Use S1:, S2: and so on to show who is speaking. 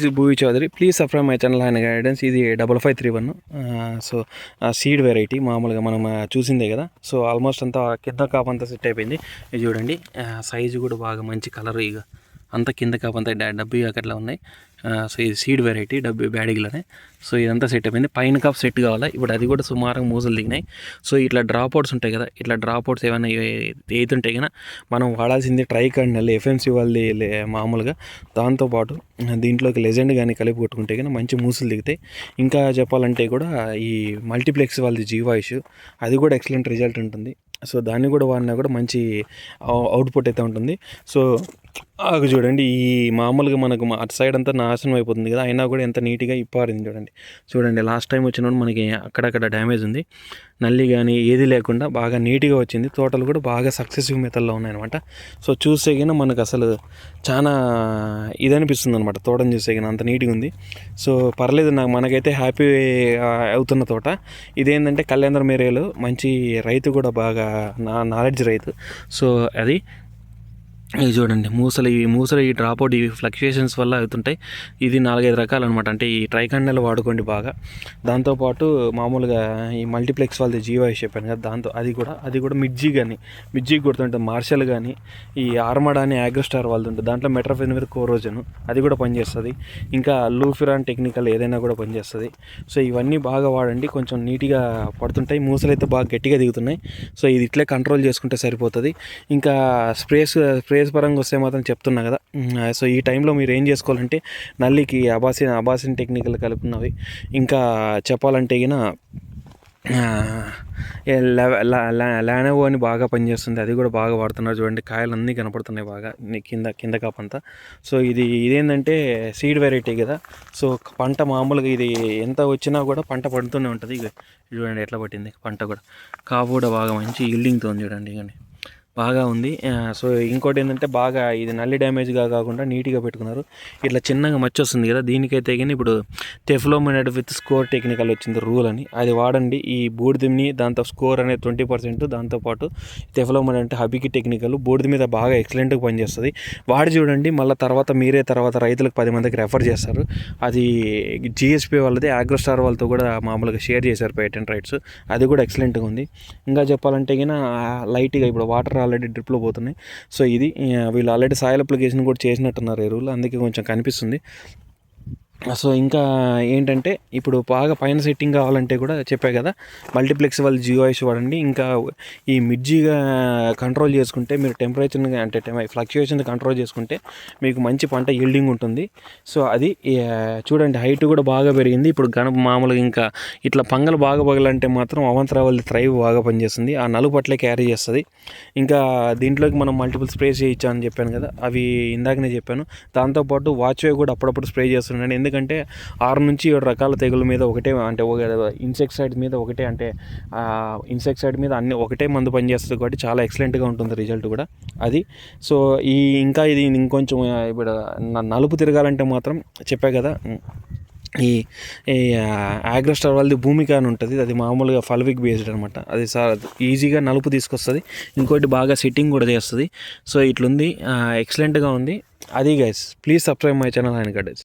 S1: This is Bhuvi Chowdary. Please subscribe my channel and guidance ఇది double five three one so seed variety మామూలుగా మనం చూసిందే కదా. So almost అంతా కింద కాపు అంతా సెట్ అయిపోయింది. ఇది చూడండి. సైజు కూడా బాగా మంచి కలర్ ఇక అంతా కింద కాపు అంతా డా- డబ్బీ అట్లా ఉన్నాయి. సో ఇది సీడ్ వెరైటీ డబ్బీ బ్యాడిగిలోనే. సో ఇదంతా సెట్ అయిపోయింది. పైన కాపు సెట్ కావాలా? ఇప్పుడు అది కూడా సుమారుగా మూజలు దిగినాయి. సో ఇట్లా డ్రాప్ అవుట్స్ ఉంటాయి కదా ఇట్లా డ్రాప్ అవుట్స్ ఏమైనా ఏతుంటాయి కదా మనం వాడాల్సింది ట్రై కండి ఎఫ్ఎంసీ వాళ్ళది మామూలుగా. దాంతోపాటు దీంట్లోకి లెజెండ్ కానీ కలిపి కొట్టుకుంటే కానీ మంచి మూసులు దిగుతాయి. ఇంకా చెప్పాలంటే కూడా ఈ మల్టీప్లెక్స్ వాళ్ళది జీవాయిష్ అది కూడా ఎక్సలెంట్ రిజల్ట్ ఉంటుంది. సో దాన్ని కూడా వాడినా కూడా మంచి అవుట్పుట్ అయితే ఉంటుంది. సో ఆకు చూడండి ఈ మామూలుగా మనకు అటు సైడ్ అంతా నాశనం అయిపోతుంది కదా అయినా కూడా ఎంత నీట్గా ఇప్పారింది చూడండి. చూడండి లాస్ట్ టైం వచ్చినప్పుడు మనకి అక్కడక్కడ డ్యామేజ్ ఉంది. నల్లి కానీ ఏది లేకుండా బాగా నీట్గా వచ్చింది. తోటలు కూడా బాగా సక్సెసివ్ మెథడ్లో ఉన్నాయన్నమాట. సో చూస్తే మనకు అసలు చాలా ఇది అనిపిస్తుంది అనమాట తోటను చూస్తే అంత నీట్గా ఉంది. సో పర్లేదు నాకు మనకైతే హ్యాపీ అవుతున్న తోట. ఇదేంటంటే కళ్యాణ ఏరియాలో మంచి రైతు కూడా బాగా నా నాలెడ్జ్ రైతు. సో అది ఇది చూడండి మూసలు ఈ మూసలు ఈ డ్రాప్ అవుట్ ఈ ఫ్లక్చుయేషన్స్ వల్ల అవుతుంటాయి. ఇది నాలుగైదు రకాలు అనమాట అంటే ఈ ట్రైకండల్ వాడుకోండి బాగా. దాంతోపాటు మామూలుగా ఈ మల్టీప్లెక్స్ వాళ్ళది జీవో చెప్పాను కదా దాంతో అది కూడా అది కూడా మిడ్జీ కానీ మిడ్జీ కొడుతుంటుంది మార్షల్ కానీ ఈ ఆర్మడా అని యాగ్రోస్టార్ వాళ్ళది ఉంటుంది. దాంట్లో మెట్రోఫెనిమిర్ కోరోజన్ అది కూడా పనిచేస్తుంది. ఇంకా లూఫిరాన్ టెక్నికల్ ఏదైనా కూడా పనిచేస్తుంది. సో ఇవన్నీ బాగా వాడండి. కొంచెం నీట్గా పడుతుంటాయి. మూసలు అయితే బాగా గట్టిగా దిగుతున్నాయి. సో ఇది ఇట్లే కంట్రోల్ చేసుకుంటే సరిపోతుంది. ఇంకా స్ప్రేస్ స్ప్రే స్ప్రేస్ పరంగా వస్తే మాత్రం చెప్తున్నా కదా. సో ఈ టైంలో మీరు ఏం చేసుకోవాలంటే నల్లికి అబాసిన్ అబాసిన్ టెక్నికల్ కలుపుకున్నవి. ఇంకా చెప్పాలంటే గిన లానోవో అని బాగా పనిచేస్తుంది. అది కూడా బాగా వాడుతున్నారు చూడండి. కాయలు అన్నీ కనపడుతున్నాయి బాగా. కింద కింద కాపంతా సో ఇది ఇదేంటంటే సీడ్ వెరైటీ కదా. సో పంట మామూలుగా ఇది ఎంత వచ్చినా కూడా పంట పడుతూనే ఉంటుంది. ఇక చూడండి ఎట్లా పట్టింది పంట కూడా. కాపు కూడా బాగా మంచి ఈల్డింగ్తో చూడండి. కానీ బాగా ఉంది. సో ఇంకోటి ఏంటంటే బాగా ఇది నల్లి డ్యామేజ్గా కాకుండా నీట్గా పెట్టుకున్నారు. ఇట్లా చిన్నగా మచ్చ వస్తుంది కదా దీనికైతే కానీ ఇప్పుడు టెఫ్లోమినెడ్ విత్ స్కోర్ టెక్నికల్ వచ్చింది రూల్ అని. అది వాడండి. ఈ బూడిదని దాంతో స్కోర్ అనేది ట్వంటీ పర్సెంట్ దాంతోపాటు టెఫ్లోమినెడ్ అంటే హబీకి టెక్నికల్ బూడిద మీద బాగా ఎక్సలెంట్గా పనిచేస్తుంది. వాడి చూడండి మళ్ళీ తర్వాత మీరే తర్వాత రైతులకు పది మందికి రెఫర్ చేస్తారు. అది జిఎస్పి వాళ్ళది ఆగ్రోస్టార్ వాళ్ళతో కూడా మామూలుగా షేర్ చేశారు పేటెంట్ రైట్స్. అది కూడా ఎక్సలెంట్గా ఉంది. ఇంకా చెప్పాలంటే గిన లైట్గా ఇప్పుడు వాటర్ ఆల్రెడీ డ్రిప్లో పోతున్నాయి. సో ఇది వీళ్ళు ఆల్రెడీ సాయిల్ అప్లికేషన్ కూడా చేసినట్టున్నారు ఎరువులు అందుకే కొంచెం కనిపిస్తుంది. సో ఇంకా ఏంటంటే ఇప్పుడు బాగా పైన సెట్టింగ్ కావాలంటే కూడా చెప్పా కదా మల్టీప్లెక్స్ వాళ్ళు జియో ఐస్ వాడండి. ఇంకా ఈ మిడ్జీగా కంట్రోల్ చేసుకుంటే మీరు టెంపరేచర్ని అంటే ఫ్లక్చుయేషన్ కంట్రోల్ చేసుకుంటే మీకు మంచి పంట ఈల్డింగ్ ఉంటుంది. సో అది చూడండి హైట్ కూడా బాగా పెరిగింది. ఇప్పుడు గణప మామూలుగా ఇంకా ఇట్లా పంగలు బాగా పగలంటే మాత్రం అవంతరా థ్రైవ్ బాగా పనిచేస్తుంది. ఆ నలుపట్లే క్యారీ చేస్తుంది. ఇంకా దీంట్లోకి మనం మల్టిపుల్ స్ప్రేస్ చేయొచ్చు అని చెప్పాను కదా అవి ఇందాకనే చెప్పాను. దాంతోపాటు వాచ్వే కూడా అప్పుడప్పుడు స్ప్రే చేస్తున్నాను ఎందుకంటే ఎందుకంటే ఆరు నుంచి ఏడు రకాల తెగుల మీద ఒకటే అంటే ఒక ఇన్సెక్సైడ్ మీద ఒకటే అంటే ఇన్సెక్సైడ్ మీద అన్ని ఒకటే మందు పనిచేస్తుంది కాబట్టి చాలా ఎక్సలెంట్గా ఉంటుంది రిజల్ట్ కూడా అది. సో ఈ ఇంకా ఇది ఇంకొంచెం ఇప్పుడు నలుపు తిరగాలంటే మాత్రం చెప్పా కదా ఈ ఆగ్రస్టార్ వాళ్ళది భూమిక అని ఉంటుంది. అది మామూలుగా ఫల్విక్ బేస్డ్ అనమాట. అది సార్ ఈజీగా నలుపు తీసుకొస్తుంది. ఇంకోటి బాగా సిట్టింగ్ కూడా చేస్తుంది. సో ఇట్లుంది ఎక్సలెంట్గా ఉంది. అది guys please subscribe my channel ఆయన గైస్